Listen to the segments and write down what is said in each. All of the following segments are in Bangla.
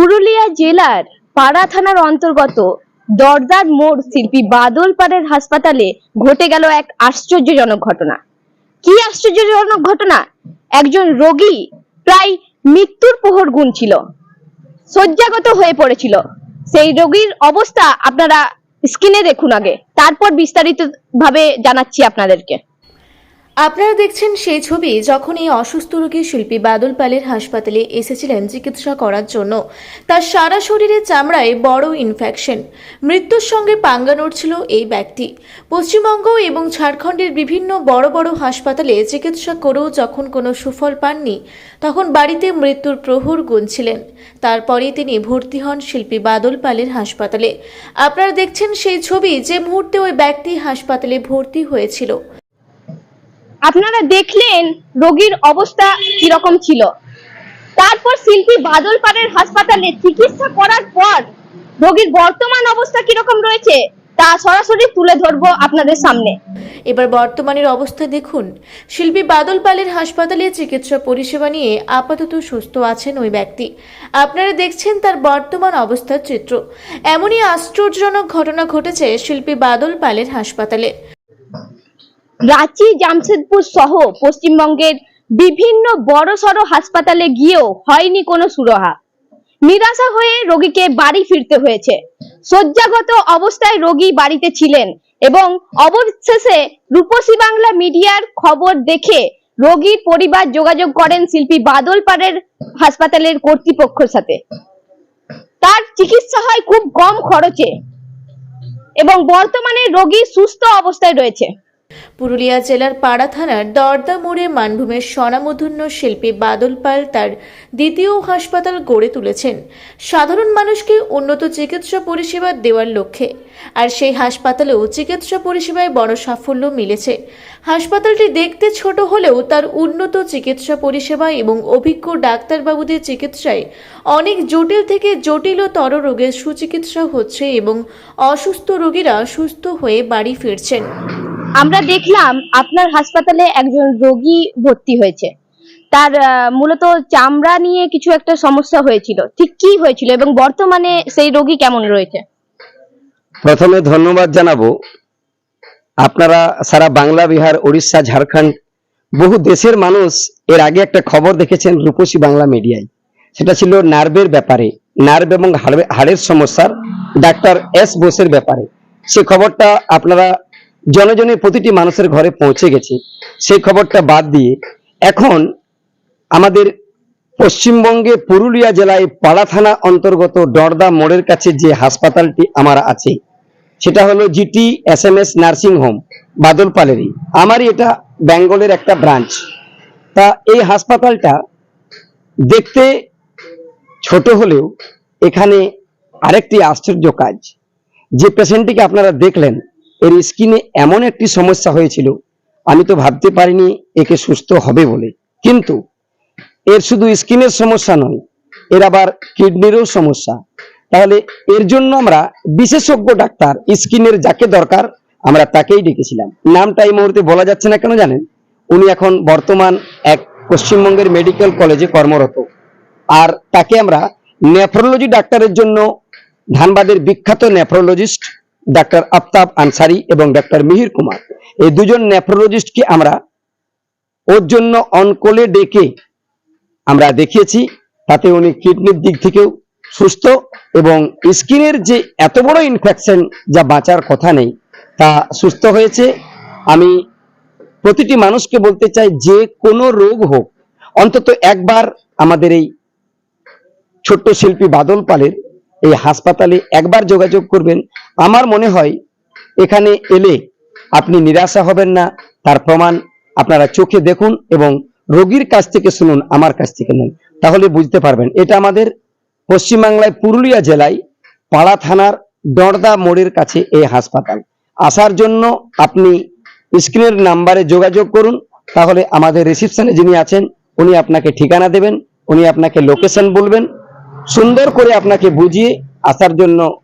পুরুলিয়া জেলার পাড়া থানার অন্তর্গত দরদার মোড় শিল্পী বাদল পাড়ের হাসপাতালে ঘটে গেল এক আশ্চর্যজনক ঘটনা। কি আশ্চর্যজনক ঘটনা? একজন রোগী প্রায় মৃত্যুর প্রহর গুনছিল, শয্যাগত হয়ে পড়েছিল। সেই রোগীর অবস্থা আপনারা স্ক্রিনে দেখুন আগে, তারপর বিস্তারিত ভাবে জানাচ্ছি আপনাদেরকে। আপনারা দেখছেন সেই ছবি যখন এই অসুস্থ রোগী শিল্পী বাদল পালের হাসপাতালে এসেছিলেন চিকিৎসা করার জন্য। তার সারা শরীরে চামড়ায় বড় ইনফেকশন মৃত্যুর সঙ্গে পাঙ্গা নড়ছিল এই ব্যক্তি। পশ্চিমবঙ্গ এবং ঝাড়খণ্ডের বিভিন্ন বড় বড় হাসপাতালে চিকিৎসা করেও যখন কোনো সুফল পাননি, তখন বাড়িতে মৃত্যুর প্রহর গুনছিলেন। তারপরে তিনি ভর্তি হন শিল্পী বাদল পালের হাসপাতালে। আপনারা দেখছেন সেই ছবি যে মুহূর্তে ওই ব্যক্তি হাসপাতালে ভর্তি হয়েছিল। আপনারা দেখলেন রোগীর অবস্থা কীরকম ছিল। তারপর শিল্পী বাদল পাড়ের হাসপাতালে চিকিৎসা করার পর রোগীর বর্তমান অবস্থা কীরকম রয়েছে, তা সরাসরি তুলে ধরবো আপনাদের সামনে। এবার বর্তমানের অবস্থা দেখুন। শিল্পী বাদল পালের হাসপাতালে চিকিৎসা পরিষেবা নিয়ে আপাতত সুস্থ আছেন ওই ব্যক্তি। আপনারা দেখছেন তার বর্তমান অবস্থার চিত্র। এমনই আশ্চর্যজনক ঘটনা ঘটেছে শিল্পী বাদল পালের হাসপাতালে। রাঁচি, জামশেদপুর সহ পশ্চিমবঙ্গের বিভিন্ন বড় সড় হাসপাতালে গিয়েও হয়নি কোনো সুরাহা। নিরাশা হয়ে রোগীকে বাড়ি ফিরতে হয়েছে। শয্যাগত অবস্থায় রোগী বাড়িতে ছিলেন এবং অবশেষে রূপসী বাংলা মিডিয়ার খবর দেখে রোগীর পরিবার যোগাযোগ করেন শিল্পী বাদল পাড়ের হাসপাতালের কর্তৃপক্ষের সাথে। তার চিকিৎসা হয় খুব কম খরচে এবং বর্তমানে রোগী সুস্থ অবস্থায় রয়েছে। পুরুলিয়া জেলার পাড়া থানার দরদা মোড়ে মানভূমের স্বনামধন্য শিল্পী বাদল পাল তার দ্বিতীয় হাসপাতাল গড়ে তুলেছেন। সাধারণ মানুষকে উন্নত চিকিৎসা পরিষেবা দেওয়ার লক্ষ্যে, আর সেই হাসপাতালেও চিকিৎসা পরিষেবায় বড় সাফল্য মিলেছে। হাসপাতালটি দেখতে ছোট হলেও তার উন্নত চিকিৎসা পরিষেবা এবং অভিজ্ঞ ডাক্তারবাবুদের চিকিৎসায় অনেক জটিল থেকে জটিলতর রোগের সুচিকিৎসা হচ্ছে এবং অসুস্থ রোগীরা সুস্থ হয়ে বাড়ি ফিরছেন। আমরা দেখলাম আপনার হাসপাতালে একজন রোগী ভর্তি হয়েছে। তার মূলত চামড়া নিয়ে কিছু একটা সমস্যা হয়েছিল। ঠিক কি হয়েছিল এবং বর্তমানে সেই রোগী কেমন রয়েছে? প্রথমে ধন্যবাদ জানাব। আপনারা সারা বাংলা, বিহার উড়িষ্যা ঝাড়খণ্ড, বহু দেশের মানুষ এর আগে একটা খবর দেখেছেন রূপসী বাংলা মিডিয়ায়। সেটা ছিল নার্ভের ব্যাপারে, নার্ভ এবং হাড়ের সমস্যার, ডাক্তার এস বোসের ব্যাপারে। সে খবরটা আপনারা জনজনের প্রতিটি মানুষের ঘরে পৌঁছে গেছে। সেই খবরটা বাদ দিয়ে এখন আমাদের পশ্চিমবঙ্গে পুরুলিয়া জেলায় পাড়া থানা অন্তর্গত ডরদা মোড়ের কাছে যে হাসপাতালটি আমার আছে, সেটা হলো GT S M S nursing home Badal পালেরই আমারই এটা বেঙ্গলের একটা ব্রাঞ্চ। তা এই হাসপাতালটা দেখতে ছোট হলেও এখানে আরেকটি আশ্চর্য কাজ। যে পেশেন্টটিকে আপনারা দেখলেন এর স্কিনে এমন একটি সমস্যা হয়েছিল, আমি তো ভাবতে পারিনি একে সুস্থ হবে বলে। কিন্তু এর শুধু স্কিনের সমস্যা নয়, এর আবার কিডনিরও সমস্যা। তাহলে এর জন্য আমরা বিশেষজ্ঞ ডাক্তার স্কিনের যাকে দরকার, আমরা তাকেই ডেকেছিলাম। নামটা এই মুহূর্তে বলা যাচ্ছে না কেন জানেন? উনি এখন বর্তমান এক পশ্চিমবঙ্গের মেডিকেল কলেজে কর্মরত। আর তাকে আমরা নেফ্রোলজি ডাক্তারের জন্য ধানবাদের বিখ্যাত নেফ্রোলজিস্ট ডাক্তার আফতাব আনসারি এবং ডাক্তার মিহির কুমার। এই দুজন নেফ্রোলজিস্টকে আমরা ওর জন্য অনকোলে ডেকে আমরা দেখিয়েছি, তাতে উনি কিডনির দিক থেকেও সুস্থ এবং স্কিনের যে এত বড় ইনফেকশন যা বাঁচার কথা নেই, তা সুস্থ হয়েছে। আমি প্রতিটি মানুষকে বলতে চাই, যে কোনো রোগ হোক, অন্তত একবার আমাদের এই ছোট্ট শিল্পী বাদল পালের এই হাসপাতালে একবার যোগাযোগ করবেন। আমার মনে হয় এখানে এলে আপনি নিরাশা হবেন না। তার প্রমাণ আপনারা চোখে দেখুন এবং রোগীর কাছ থেকে শুনুন, আমার কাছ থেকে নেন। তাহলে বুঝতে পারবেন, এটা আমাদের পশ্চিমবাংলায় পুরুলিয়া জেলায় পাড়া থানার দরদা মোড়ের কাছে এই হাসপাতাল। আসার জন্য আপনি স্ক্রিনের নাম্বারে যোগাযোগ করুন, তাহলে আমাদের রিসিপশনে যিনি আছেন, উনি আপনাকে ঠিকানা দেবেন, উনি আপনাকে লোকেশন বলবেন সুন্দর করে আপনাকে বুঝিয়ে আসার জন্য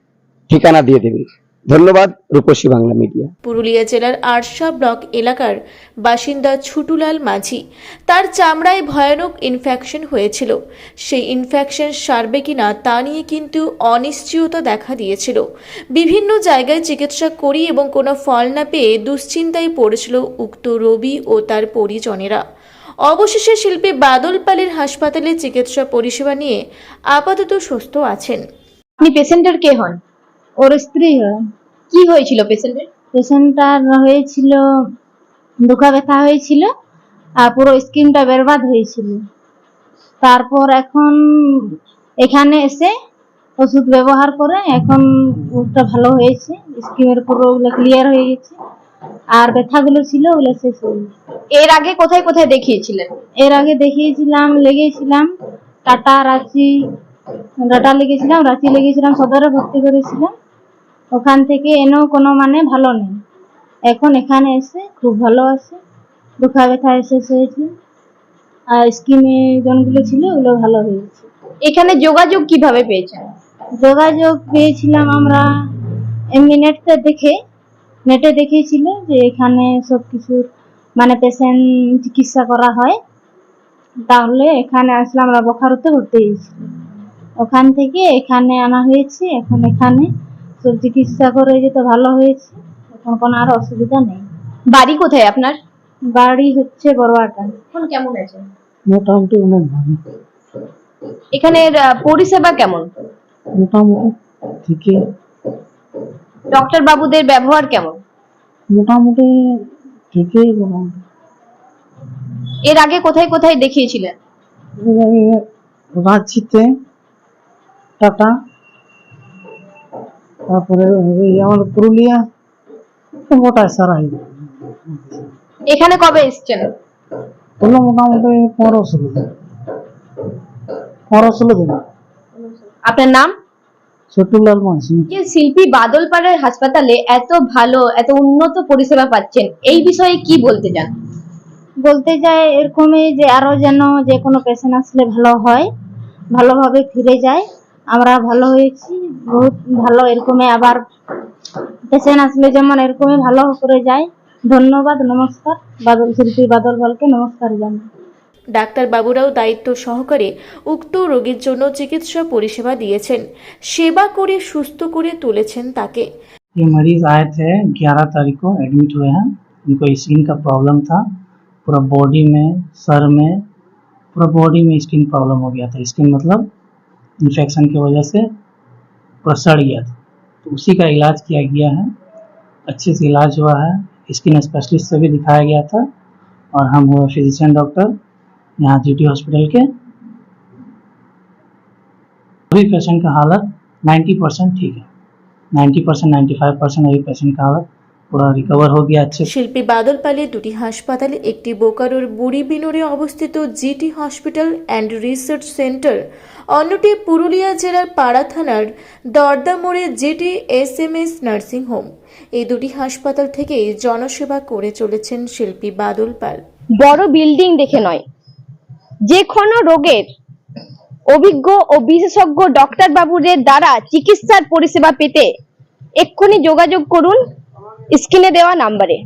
ঠিকানা দিয়ে দেবেন। ধন্যবাদ, রূপসী বাংলা মিডিয়া। পুরুলিয়া জেলার আরশা ব্লক এলাকার বাসিন্দা ছুটুলাল মাঝি, তার চামড়ায় ভয়ানক ইনফেকশন হয়েছিল। সেই ইনফেকশন সারবে কিনা তা নিয়ে কিন্তু অনিশ্চয়তা দেখা দিয়েছিল। বিভিন্ন জায়গায় চিকিৎসা করি এবং কোনো ফল না পেয়ে দুশ্চিন্তায় পড়েছিল উক্ত রবি ও তার পরিজনেরা। অবশেষে শিল্পী বাদল পালের হাসপাতালে চিকিৎসা পরিষেবা নিয়ে আপাতত সুস্থ আছেন। আপনি পেশেন্টের কে হন? ওর স্ত্রী হয় কি হয়েছিল পেশেন্টের? পেশেন্টটার হয়েছিল দুঃখা ব্যথা হয়েছিল আর পুরো স্কিনটা বেরবাদ হয়েছিল। তারপর এখন এখানে এসে ওষুধ ব্যবহার করে এখন ওটা ভালো হয়েছে স্কিনের পুরো ক্লিয়ার হয়ে গেছে। আর ব্যথাগুলো ছিল ওগুলো শেষ গেছে এর আগে কোথায় কোথায় দেখিয়েছিলেন? এর আগে দেখিয়েছিলাম লেগেছিলাম টাটা রাঁচি টাটা লেগেছিলাম রাঁচি লেগেছিলাম সদরে ভর্তি করেছিলাম। ওখান থেকে এনেও কোনো মানে ভালো নেই। এখন এখানে এসে খুব ভালো আছে। দুঃখা ব্যথা শেষ হয়েছে আর স্কিমে জনগুলো ছিল ওগুলো ভালো হয়েছে। এখানে যোগাযোগ কীভাবে পেয়েছেন? যোগাযোগ পেয়েছিলাম আমরা এমনি নেটতে দেখে নেটে দেখিয়েছিল যে এখানে সব কিছুর মানে পেশেন্ট চিকিৎসা করা হয়। তাহলে এখানে আসলে আমরা বোখারোতে ভর্তি হয়েছিল ওখান থেকে এখানে আনা হয়েছে এখন এখানে সব চিকিৎসা করে যেতে ভালো হয়েছে এখন কোনো আর অসুবিধা নেই। বাড়ি কোথায় আপনার? বাড়ি হচ্ছে বড়বাটা এখন কেমন আছে মোটামুটি অনেক ভালো। এখানের পরিষেবা কেমন? মোটামুটি থেকে ডক্টর বাবুদের ব্যবহার কেমন? মোটামুটি ঠিকই মোটামুটি। এর আগে কোথায় কোথায় দেখিয়েছিলেন? রাঁচিতে টাটা তারপরে এই আমাদের পুরুলিয়া গোটায় সারাই। এখানে কবে এসেছেন? হলো মোটামুটি পনেরো ষোলো দিন। পনেরো ষোলো দিন। আপনার নাম? ছোটুলাল মাঝি যে শিল্পী বাদল পাড়ার হাসপাতালে এত ভালো এত উন্নত পরিষেবা পাচ্ছেন এই বিষয়ে কি বলতে চান? বলতে চাই এরকমই যে আরও যেন যে কোনো পেশেন্ট আসলে ভালো হয় ভালোভাবে ফিরে যায়। আমরা ভালো হয়েছি বহুত ভালো এরকমই আবার পেশেন্ট আসলে যেমন এরকমই ভালো করে যায়। ধন্যবাদ নমস্কার। বাদল শিল্পী বাদল বলকে নমস্কার জানাই। ডাক্তারবাবুরাও দায়িত্ব সহকারে উক্ত রোগীর জন্য চিকিৎসা পরিষেবা দিয়েছেন সেবা করে সুস্থ করে তুলেছেন তাকে ये मरीज आए थे 11 तारीख को एडमिट हुए हैं इनको स्किन का प्रॉब्लम था पूरा बॉडी में सर में पूरा बॉडी में स्किन प्रॉब्लम हो गया था स्किन मतलब इन्फेक्शन की वजह से पूरा सड़ गया था तो उसी का इलाज किया गया है अच्छे से इलाज हुआ है स्किन स्पेशलिस्ट से भी दिखाया गया था और हम हुए फिजिशियन डॉक्टर यहाँ जी हॉस्पिटल के अभी पेशेंट का हालत 90 परसेंट ठीक है 90 परसेंट नाइन्टी फाइव परसेंट अभी पेशेंट का हालत पूरा रिकवर हो गया अच्छे से শিল্পী বাদল পালের দুটি হাসপাতালে একটি বোকারোর বুড়ি বিনোরে অবস্থিত GT hospital and research centre অন্যটি পুরুলিয়া জেলার পাড়া থানার দর্দা মোড়ে GT S M S nursing home এই দুটি হাসপাতাল থেকেই জনসেবা করে চলেছেন শিল্পী বাদল পাল বড় বিল্ডিং দেখে নয় যে কোনো রোগের অভিজ্ঞ ও বিশেষজ্ঞ ডক্টর বাবুদের দ্বারা চিকিৎসার পরিষেবা পেতে এক্ষুনি যোগাযোগ করুন। স্ক্রিনে দেওয়া নাম্বারে।